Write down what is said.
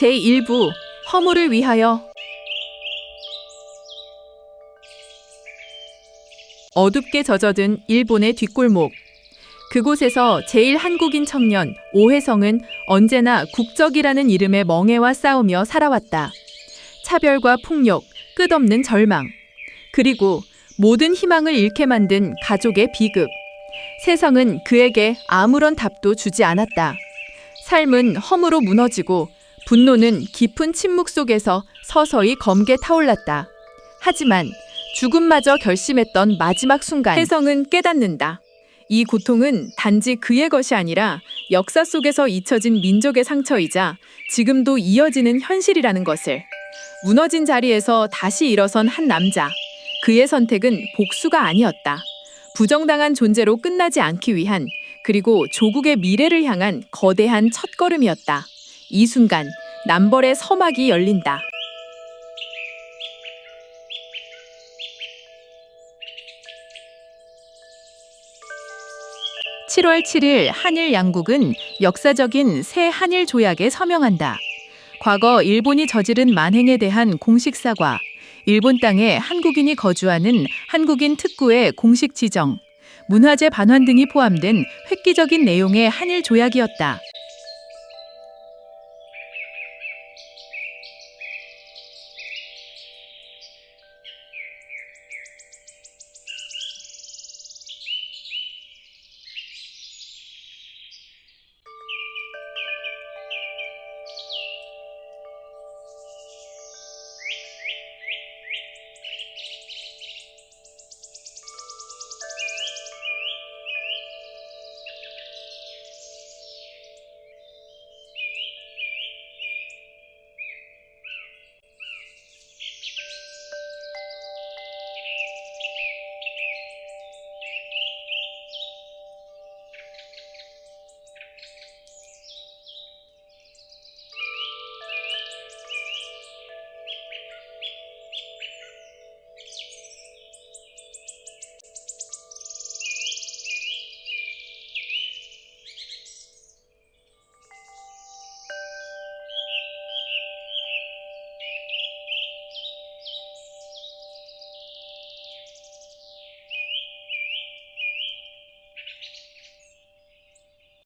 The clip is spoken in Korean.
제1부 허물을 위하여 어둡게 젖어든 일본의 뒷골목. 그곳에서 제일 한국인 청년 오혜성은 언제나 국적이라는 이름의 멍해와 싸우며 살아왔다. 차별과 폭력, 끝없는 절망, 그리고 모든 희망을 잃게 만든 가족의 비극. 세상은 그에게 아무런 답도 주지 않았다. 삶은 허무로 무너지고 분노는 깊은 침묵 속에서 서서히 검게 타올랐다. 하지만 죽음마저 결심했던 마지막 순간 혜성은 깨닫는다. 이 고통은 단지 그의 것이 아니라 역사 속에서 잊혀진 민족의 상처이자 지금도 이어지는 현실이라는 것을. 무너진 자리에서 다시 일어선 한 남자. 그의 선택은 복수가 아니었다. 부정당한 존재로 끝나지 않기 위한 그리고 조국의 미래를 향한 거대한 첫걸음이었다. 이 순간 남벌의 서막이 열린다. (7월 7일) 한일 양국은 역사적인 새 한일 조약에 서명한다. 과거 일본이 저지른 만행에 대한 공식 사과, 일본 땅에 한국인이 거주하는 한국인 특구의 공식 지정, 문화재 반환 등이 포함된 획기적인 내용의 한일 조약이었다.